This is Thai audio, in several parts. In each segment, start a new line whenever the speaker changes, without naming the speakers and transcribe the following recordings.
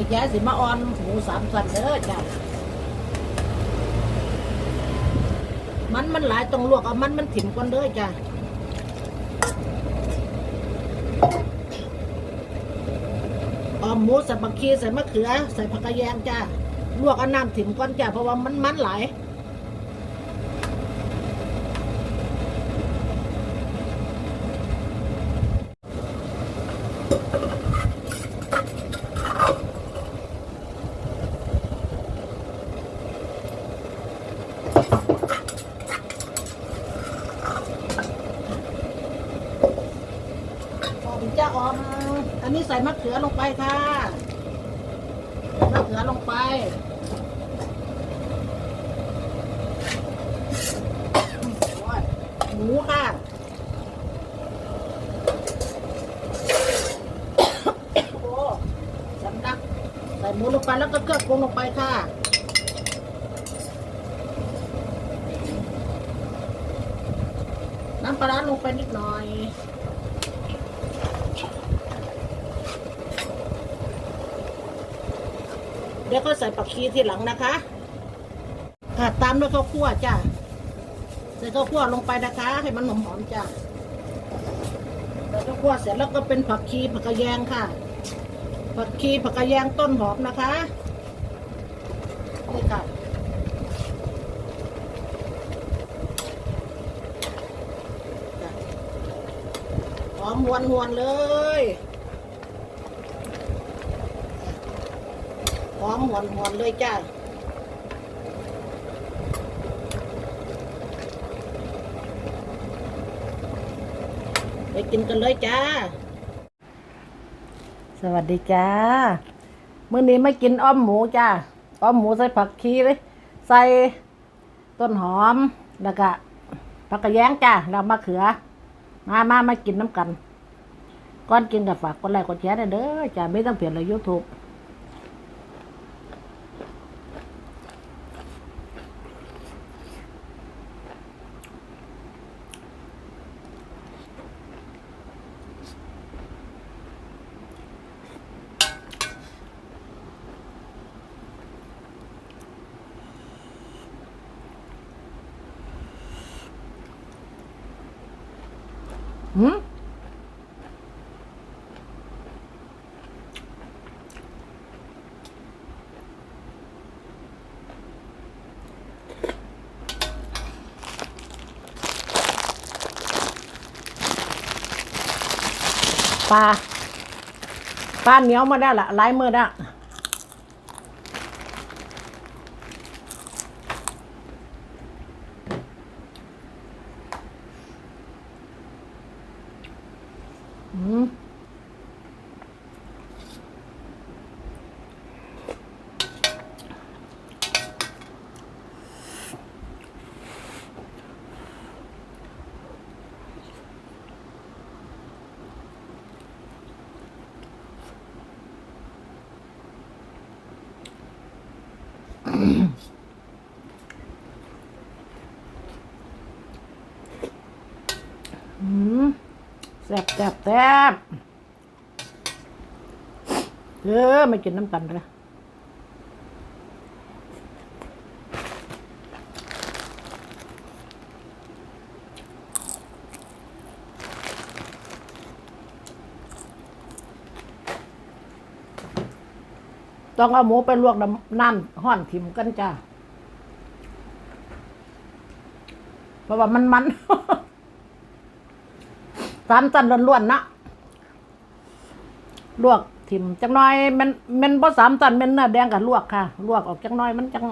นี่ยายสิมาออนหมูสามสันเด้อจ้ะมันมันหลายต้องลวกเอามันมันถิ่มก่อนเด้อจ้ะออมหมูใส่บักคีใส่มะเขือ ใส่ผักกระแยงจ้ะลวกเอาน้ำถิ่มก่อนจ้ะเพราะว่ามันมันหลาย ออมจ้าออม อันนี้ ใส่มะเขือลงไปค่ะมะเขือลงไป หมูค่ะโอ้สำลักใส่หมูลงไปแล้วก็เครื่องปรุงลงไปค่ะน้ำปลาลงไปนิดหน่อย เดี๋ยวก็ใส่ผักชีทีหลังนะคะค่ะตามด้วยข้าวคั่วจ้ะใส่ข้าวคั่วลงไปนะคะ ให้มันหอมๆจ้ะใส่ข้าวคั่วเสร็จแล้วก็เป็นผักชีผักกระแยงค่ะ ผักชีผักกระแยงต้นหอมนะคะนี่ค่ะหอมหวนๆเลย หอมหวนหวนๆเลยจ้าไปกินกันเลยจ้า สวัสดีจ้ามื้อนี้ไม่กินอ้อมหมูจ้าอ้อมหมูใส่ผักชีเลย ใส่ต้นหอมแล้วก็ผักกระแยงจ้าแล้วมะเขือ มามามากินน้ำกันก่อนกินกับฝากกดไลค์กดแชร์ด้เด้อจ้าไม่ต้องเปลี่ยนเลยยูทูบ หืมปลาปลาเหนียวมาได้ละหลายมือได้วอืมอืม แซ่บแซ่บเออไม่กินน้ำกันเลยต้องเอาหมูไปลวกน้ำน้ำห้อนถิ่มกันจ้า เพราะว่ามันมัน สามตันล้วนๆนะลวกทิมจังน้อยมันมันบ่สามตันมันเนื้อแดงกับลวกค่ะ ลวกออกจังน้อยมันจัง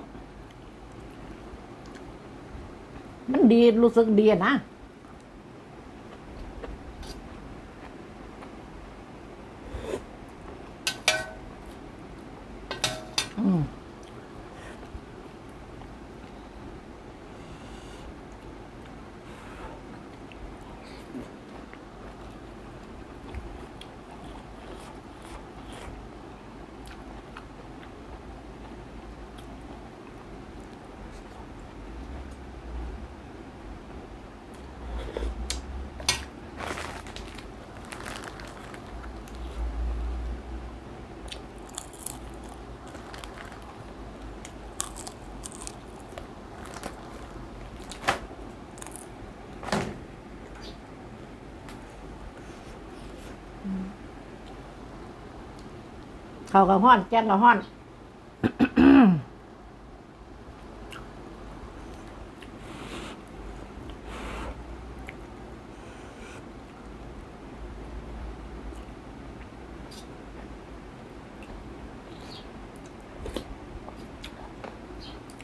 มันดีรู้สึกดีนะ เขาวกับห้อนแจ้งกับห้อน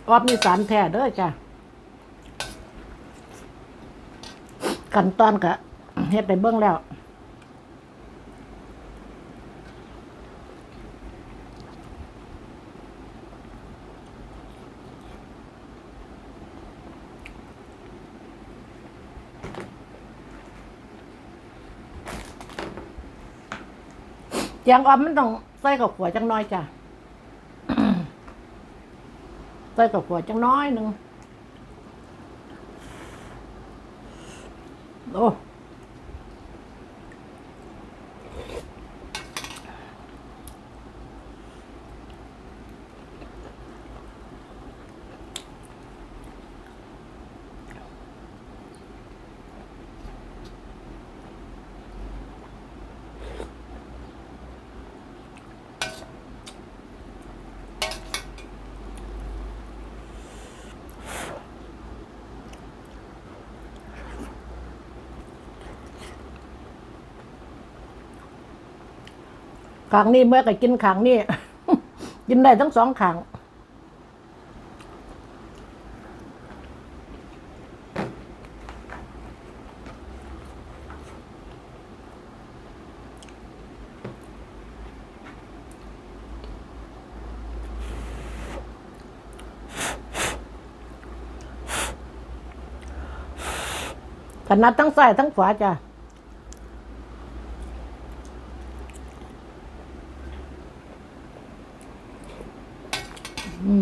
ออบมีสารแท้เด้อจ้ะขั้นตอนกะเฮ็ดได้เบิ่งแล้ว ยางออมมันต้องใส่กับขัวจังน้อยจ้ะใส่กับขัวจังน้อยหนึ่งโอ้ ขางนี้เมื่อก็กินขางนี้กินได้ทั้งสองขางขนาดทั้งซ้ายทั้งขวาจ้ะ อื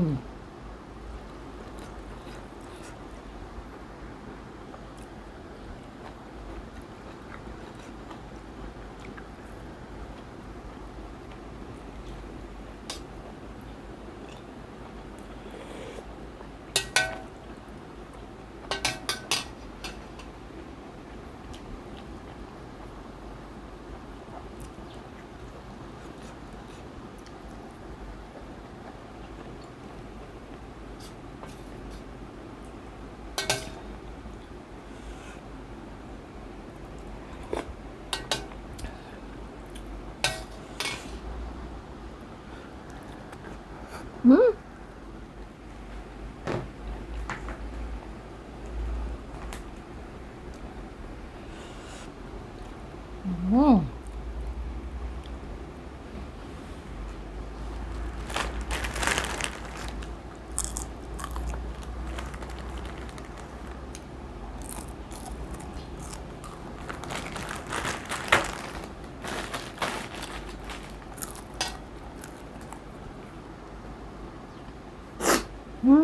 ม อืมอืม อื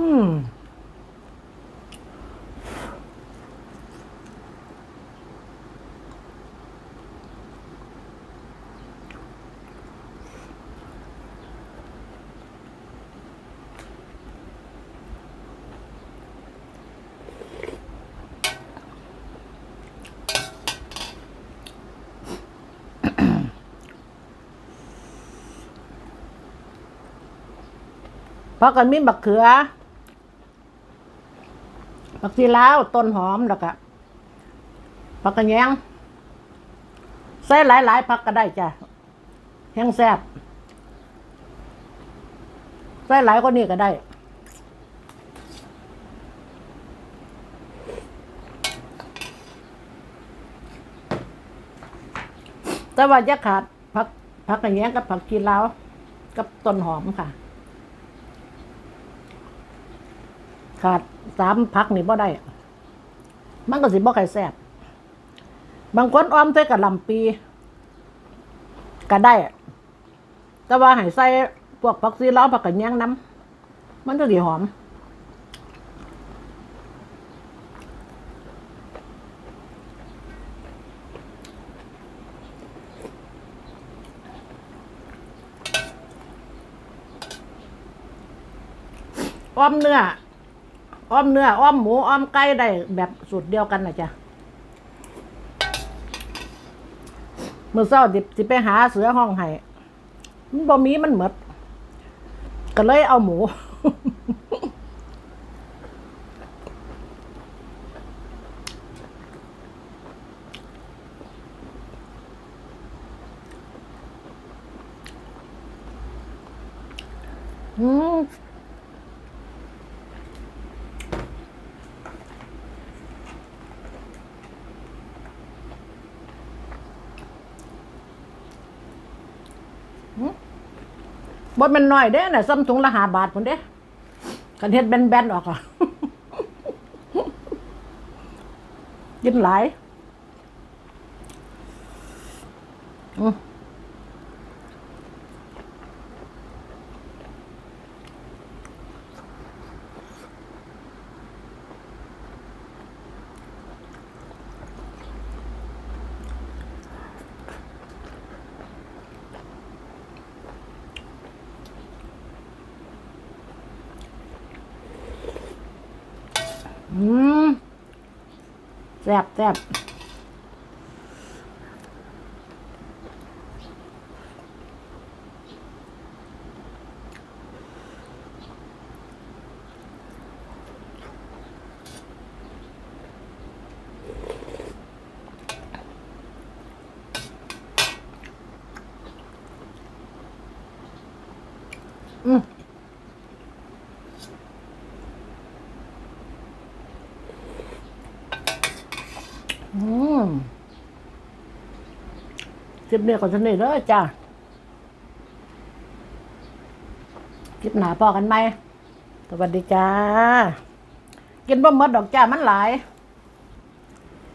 เพราะกันมีบักเขือผักชีลาวต้นหอมแล้วก็ผักกระแยงใส่หลายๆผักก็ได้จ้ะแห้งแซ่บใส่หลายก็นี่ก็ได้แต่ว่าจะขาดผักผักกระแยงกับผักชีลาวกับต้นหอมค่ะ ขาดสามพักนี่บ่ได้ มันก็สิบ่ไข่แซ่บบางคนอ้อมใส่กับลำปี ก็ได้ แต่ว่าให้ใส่พวกผักซีล้าวผักกระเนียงน้ำมันจะดีหอมอ้อมเนื้อ อ้อมเนื้ออ้อมหมูอ้อมไก่ได้แบบสูตรเดียวกันนะจ๊ะมือเศร้าดิบสิไปหาเสือห้องให้มันบ่มีมันหมดก็เลยเอาหมู อืม บ่แมันน้อยเด้น่ะซ้ำถุงละหาบาทพุ่นเด้กันเฮ็ดแบนๆออกอะกินหลายอือ อืมแซ่บแซ่บ คลิปนี้ก่อนสนิทเด้อจ้าคลิปหนาพอกันไหมสวัสดีจ้า กินบ่หมดดอกจ้ามันหลาย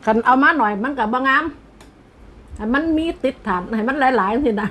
ขันเอามาหน่อยมันกับบางามให้มันมีติดฐานให้มันหลายๆสินะ